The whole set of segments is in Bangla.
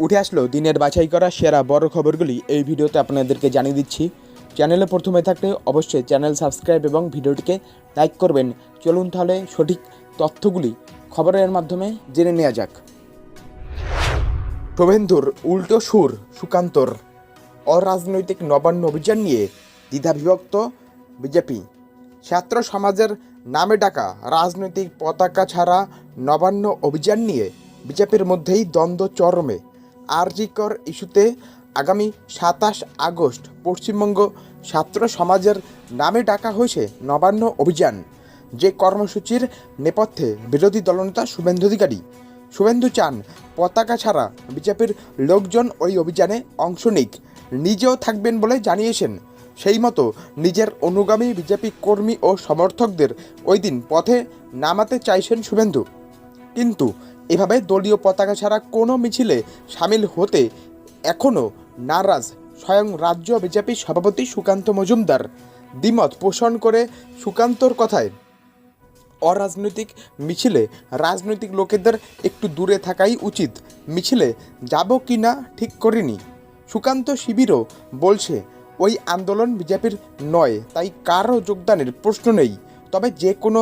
উঠে আসলো দিনের বাছাই করা সেরা বড় খবরগুলি। এই ভিডিওতে আপনাদেরকে জানিয়ে দিচ্ছি, চ্যানেলে প্রথমে থাকলে অবশ্যই চ্যানেল সাবস্ক্রাইব এবং ভিডিওটিকে লাইক করবেন। চলুন তাহলে সঠিক তথ্যগুলি খবরের মাধ্যমে জেনে নেওয়া যাক। শুভেন্দুর উল্টো সুর সুকান্তর অরাজনৈতিক নবান্ন অভিযান নিয়ে দ্বিধাবিভক্ত বিজেপি। ছাত্র সমাজের নামে ডাকা রাজনৈতিক পতাকা ছাড়া নবান্ন অভিযান নিয়ে বিজেপির মধ্যেই দ্বন্দ্ব চরমে। আরজিকর ইস্যুতে আগামী সাতাশ আগস্ট পশ্চিমবঙ্গ ছাত্র সমাজের নামে ডাকা হয়েছে নবান্ন অভিযান। যে কর্মসূচির নেপথ্যে বিরোধী দলনেতা শুভেন্দু অধিকারী। শুভেন্দু চান পতাকা ছাড়া বিজেপির লোকজন ওই অভিযানে অংশ নিক। নিজেও থাকবেন বলে জানিয়েছেন। সেই মতো নিজের অনুগামী বিজেপি কর্মী ও সমর্থকদের ওই দিন পথে নামাতে চাইছেন শুভেন্দু। কিন্তু এভাবে দলীয় পতাকা ছাড়া কোনো মিছিলে সামিল হতে এখনও নারাজ স্বয়ং রাজ্য বিজেপি সভাপতি সুকান্ত মজুমদার। দ্বিমত পোষণ করে সুকান্তর কথায়, অরাজনৈতিক মিছিলে রাজনৈতিক লোকেদের একটু দূরে থাকাই উচিত। মিছিলে যাব কি না ঠিক করিনি। সুকান্ত শিবিরও বলছে, ওই আন্দোলন বিজেপির নয়, তাই কারও যোগদানের প্রশ্ন নেই। তবে যে কোনো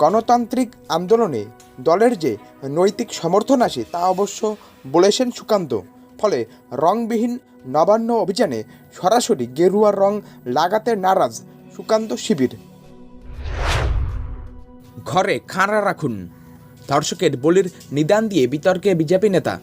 গণতান্ত্রিক আন্দোলনে দলের যে নৈতিক সমর্থন আসে তা অবশ্য বলেছেন সুকান্ত। ফলে রংবিহীন নবান্ন অভিযানে সরাসরি গেরুয়া রং লাগাতে নারাজ সুকান্ত শিবির। ঘরে খাঁড়া রাখুন। ধর্ষকের বলির নিদান দিয়ে বিতর্কে বিজেপি নেতা।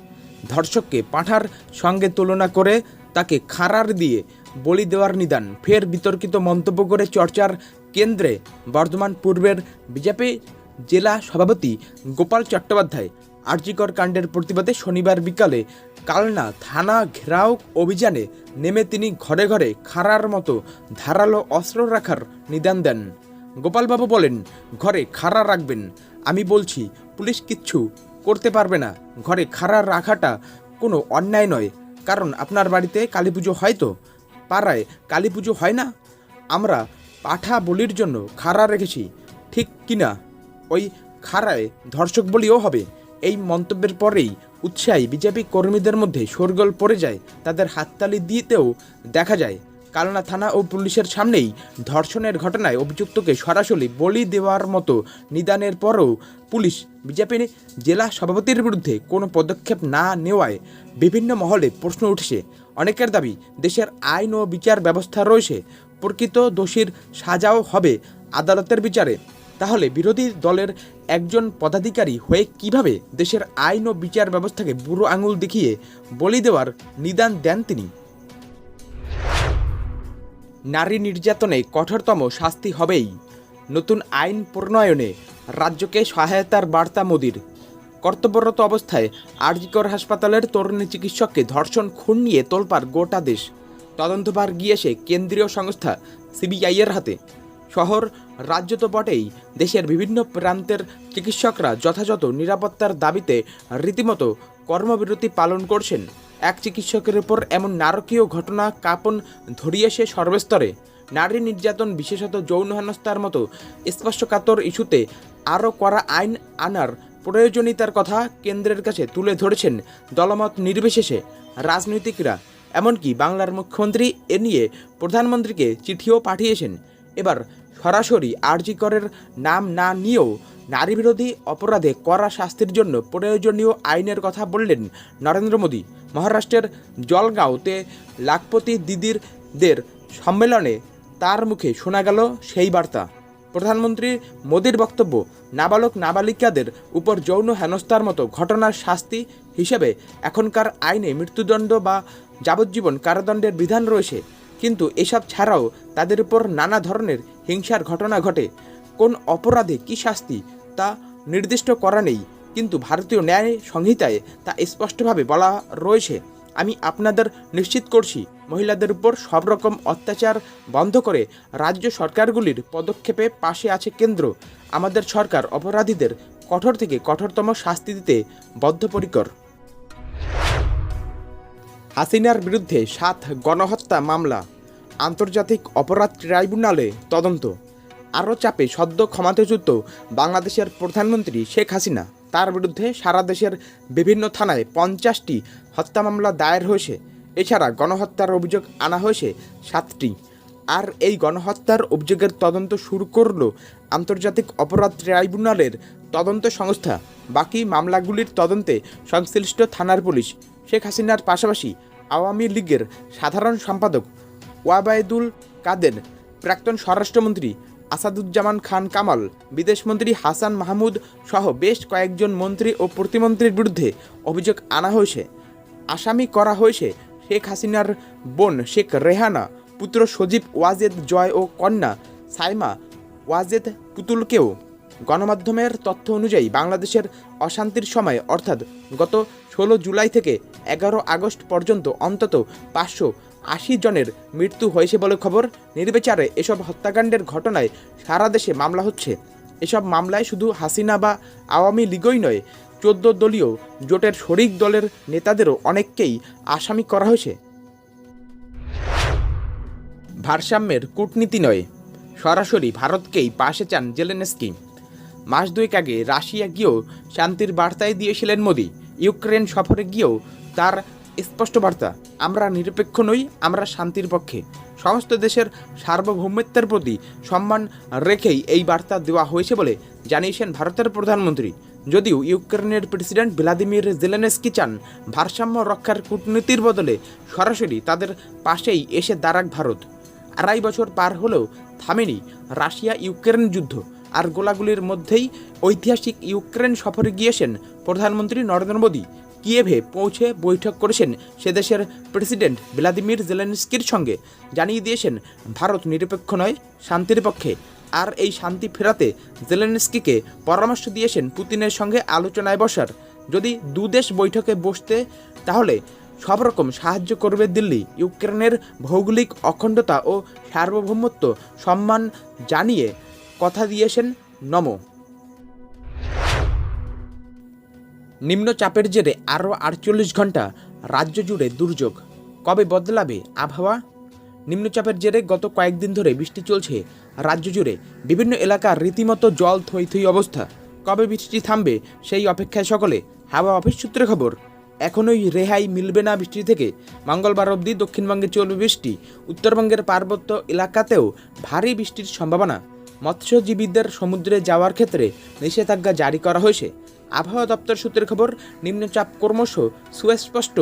ধর্ষককে পাঁঠার সঙ্গে তুলনা করে তাকে খাঁড়ার দিয়ে বলি দেওয়ার নিদান। ফের বিতর্কিত মন্তব্য করে চর্চার কেন্দ্রে বর্ধমান পূর্বের বিজেপি জেলা সভাপতি গোপাল চট্টোপাধ্যায়, আর্জিকর কাণ্ডের প্রতিবাদে শনিবার বিকালে কালনা থানা ঘেরাও অভিযানে নেমে তিনি ঘরে ঘরে খাড়ার মতো ধারালো অস্ত্র রাখার নিদান দেন। গোপালবাবু বলেন, ঘরে খাড়া রাখবেন। আমি বলছি, পুলিশ কিচ্ছু করতে পারবে না। ঘরে খাড়া রাখাটা কোনো অন্যায় নয়। কারণ আপনার বাড়িতে কালী পুজো হয় তো? পাড়ায় কালী পুজো হয় না? আমরা পাঠা বলির জন্য খাড়া রেখেছি। ঠিক কিনা ওই খাড়ায় ধর্ষক বলিও হবে। এই মন্তব্যের পরেই উৎসাহী বিজেপি কর্মীদের মধ্যে শোরগোল পড়ে যায়। তাদের হাততালি দিতেও দেখা যায়। কালনা থানা ও পুলিশের সামনেই ধর্ষণের ঘটনায় অভিযুক্তকে সরাসরি বলি দেওয়ার মতো নিদানের পরও পুলিশ বিজেপির জেলা সভাপতির বিরুদ্ধে কোনো পদক্ষেপ না নেওয়ায় বিভিন্ন মহলে প্রশ্ন উঠছে। অনেকের দাবি, দেশের আইন ও বিচার ব্যবস্থা রয়েছে। প্রকৃত দোষীর সাজাও হবে আদালতের বিচারে। তাহলে বিরোধী দলের একজন পদাধিকারী হয়ে কীভাবে দেশের আইন ও বিচার ব্যবস্থাকে বুড়ো আঙুল দেখিয়ে বলি দেওয়ার নিদান দেন তিনি? নারী নির্যাতনে কঠোরতম শাস্তি হবেই। নতুন আইন প্রণয়নে রাজ্যকে সহায়তার বার্তা মোদির। কর্তব্যরত অবস্থায় আরজিকর হাসপাতালের তরুণী চিকিৎসককে ধর্ষণ, খুন নিয়ে তোলপার গোটা দেশ। তদন্তভার গিয়েছে কেন্দ্রীয় সংস্থা সিবিআইয়ের হাতে। শহর, রাজ্য তো বটেই। দেশের বিভিন্ন প্রান্তের চিকিৎসকরা যথাযথ নিরাপত্তার দাবিতে রীতিমতো কর্মবিরতি পালন করছেন। এক চিকিৎসকের উপর এমন নারকীয় ঘটনা কাপন ধরিয়েছে সর্বস্তরে। নারী নির্যাতন বিশেষত যৌন হেনস্থার মতো স্পষ্টকাতর ইস্যুতে আরও করা আইন আনার প্রয়োজনীয়তার কথা কেন্দ্রের কাছে তুলে ধরেছেন দলমত নির্বিশেষে রাজনৈতিকরা। এমনকি বাংলার মুখ্যমন্ত্রী এ নিয়ে প্রধানমন্ত্রীকে চিঠিও পাঠিয়েছেন। এবার সরাসরি আরজি করের নাম না নিয়েও নারী বিরোধী অপরাধে কড়া শাস্তির জন্য প্রয়োজনীয় আইনের কথা বললেন নরেন্দ্র মোদী। মহারাষ্ট্রের জলগাঁওতে লাখপতি দিদিরদের সম্মেলনে তার মুখে শোনা গেল সেই বার্তা। প্রধানমন্ত্রী মোদীর বক্তব্য, নাবালক নাবালিকাদের উপর যৌন হেনস্থার মতো ঘটনার শাস্তি হিসেবে এখনকার আইনে মৃত্যুদণ্ড বা যাবজ্জীবন কারাদণ্ডের বিধান রয়েছে। কিন্তু এসব ছাড়াও তাদের উপর নানা ধরনের হিংসার ঘটনা ঘটে। কোন অপরাধে কী শাস্তি তা নির্দিষ্ট করা নেই, কিন্তু ভারতীয় ন্যায় সংহিতায় তা স্পষ্টভাবে বলা রয়েছে। আমি আপনাদের নিশ্চিত করছি, মহিলাদের উপর সব রকম অত্যাচার বন্ধ করে রাজ্য সরকারগুলির পদক্ষেপে পাশে আছে কেন্দ্র। আমাদের সরকার অপরাধীদের কঠোর থেকে কঠোরতম শাস্তি দিতে বদ্ধপরিকর। হাসিনার বিরুদ্ধে সাত গণহত্যা মামলা। আন্তর্জাতিক অপরাধ ট্রাইব্যুনালে তদন্ত। আরও চাপে সদ্য ক্ষমতাচ্যুত বাংলাদেশের প্রধানমন্ত্রী শেখ হাসিনা। তার বিরুদ্ধে সারা দেশের বিভিন্ন থানায় পঞ্চাশটি হত্যা মামলা দায়ের হয়েছে। এছাড়া গণহত্যার অভিযোগ আনা হয়েছে সাতটি। আর এই গণহত্যার অভিযোগের তদন্ত শুরু করল আন্তর্জাতিক অপরাধ ট্রাইব্যুনালের তদন্ত সংস্থা। বাকি মামলাগুলির তদন্তে সংশ্লিষ্ট থানার পুলিশ শেখ হাসিনার পাশাপাশি আওয়ামী লীগের সাধারণ সম্পাদক ওয়াবায়দুল কাদের, প্রাক্তন স্বরাষ্ট্রমন্ত্রী আসাদুজ্জামান খান কামাল, বিদেশমন্ত্রী হাসান মাহমুদ সহ বেশ কয়েকজন মন্ত্রী ও প্রতিমন্ত্রীর বিরুদ্ধে অভিযোগ আনা হয়েছে। আসামি করা হয়েছে শেখ হাসিনার বোন শেখ রেহানা, পুত্র সজীব ওয়াজেদ জয় ও কন্যা সাইমা ওয়াজেদ পুতুলকেও। গণমাধ্যমের তথ্য অনুযায়ী বাংলাদেশের অশান্তির সময়, অর্থাৎ গত ষোলো জুলাই থেকে এগারো আগস্ট পর্যন্ত অন্তত পাঁচশো আশি জনের মৃত্যু হয়েছে বলে খবর। নির্বিচারে এসব হত্যাকাণ্ডের ঘটনায় সারা দেশে মামলা হচ্ছে। এসব মামলায় শুধু হাসিনা বা আওয়ামী লীগই নয়, চোদ্দ দলীয় জোটের শরিক দলের নেতাদেরও অনেককেই আসামি করা হয়েছে। ভারসাম্যের কূটনীতি নয়, সরাসরি ভারতকেই পাশে চান জেলেনেস্কি। মাস দুয়েক আগে রাশিয়া গিয়েও শান্তির বার্তায় দিয়েছিলেন মোদি। ইউক্রেন সফরে গিয়েও তার স্পষ্ট বার্তা, আমরা নিরপেক্ষ নই, আমরা শান্তির পক্ষে। সমস্ত দেশের সার্বভৌমত্বের প্রতি সম্মান রেখেই এই বার্তা দেওয়া হয়েছে বলে জানিয়েছেন ভারতের প্রধানমন্ত্রী। যদিও ইউক্রেনের প্রেসিডেন্ট ভ্লাদিমির জেলেনস্কি চান ভারসাম্য রক্ষার কূটনীতির বদলে সরাসরি তাদের পাশেই এসে দাঁড়াক ভারত। আড়াই বছর পার হলেও থামেনি রাশিয়া ইউক্রেন যুদ্ধ, আর গোলাগুলির মধ্যেই ঐতিহাসিক ইউক্রেন সফরে গিয়েছেন প্রধানমন্ত্রী নরেন্দ্র মোদী। কিয়েভে পৌঁছে বৈঠক করেছেন সে দেশের প্রেসিডেন্ট ভ্লাদিমির জেলেনস্কির সঙ্গে। জানিয়ে দিয়েছেন, ভারত নিরপেক্ষ নয়, শান্তির পক্ষে। আর এই শান্তি ফেরাতে জেলেনস্কিকে পরামর্শ দিয়েছেন পুতিনের সঙ্গে আলোচনায় বসার। যদি দুদেশ বৈঠকে বসতে, তাহলে সব রকম সাহায্য করবে দিল্লি। ইউক্রেনের ভৌগোলিক অখণ্ডতা ও সার্বভৌমত্ব সম্মান জানিয়ে কথা দিয়েছেন নমো। নিম্নচাপের জেরে আরও আটচল্লিশ ঘণ্টা রাজ্য জুড়ে দুর্যোগ। কবে বদলাবে আবহাওয়া? নিম্নচাপের জেরে গত কয়েকদিন ধরে বৃষ্টি চলছে রাজ্য জুড়ে। বিভিন্ন এলাকার রীতিমতো জল থই থই অবস্থা। কবে বৃষ্টি থামবে সেই অপেক্ষায় সকলে। হাওয়া অফিস সূত্রে খবর, এখনোই রেহাই মিলবে না বৃষ্টি থেকে। মঙ্গলবার অবধি দক্ষিণবঙ্গে চলবে বৃষ্টি। উত্তরবঙ্গের পার্বত্য এলাকাতেও ভারী বৃষ্টির সম্ভাবনা। মৎস্যজীবীদের সমুদ্রে যাওয়ার ক্ষেত্রে নিষেধাজ্ঞা জারি করা হয়েছে। আবহাওয়া দপ্তর সূত্রের খবর, নিম্নচাপ ক্রমশ সুস্পষ্ট।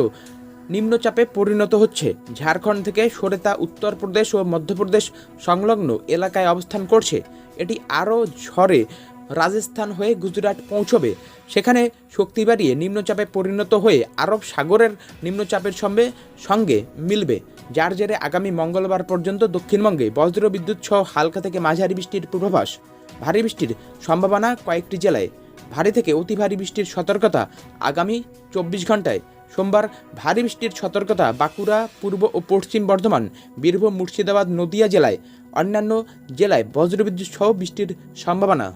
নিম্নচাপে পরিণত হচ্ছে। ঝাড়খণ্ড থেকে সরেতা উত্তরপ্রদেশ ও মধ্যপ্রদেশ সংলগ্ন এলাকায় অবস্থান করছে। এটি আরও ঝড়ে রাজস্থান হয়ে গুজরাট পৌঁছবে। সেখানে শক্তি বাড়িয়ে নিম্নচাপে পরিণত হয়ে আরব সাগরের নিম্নচাপের সঙ্গে সঙ্গে মিলবে। যার জেরে আগামী মঙ্গলবার পর্যন্ত দক্ষিণবঙ্গে বজ্রবিদ্যুৎ সহ হালকা থেকে মাঝারি বৃষ্টির পূর্বাভাস। ভারী বৃষ্টির সম্ভাবনা কয়েকটি জেলায় ভারী থেকে অতি ভারী বৃষ্টির সতর্কতা আগামী চব্বিশ ঘন্টায় সোমবার ভারী বৃষ্টির সতর্কতা বাঁকুড়া, পূর্ব ও পশ্চিম বর্ধমান, বীরভূম, মুর্শিদাবাদ, নদিয়া জেলায়, অন্যান্য জেলায় বজ্রবিদ্যুৎ সহ বৃষ্টির সম্ভাবনা।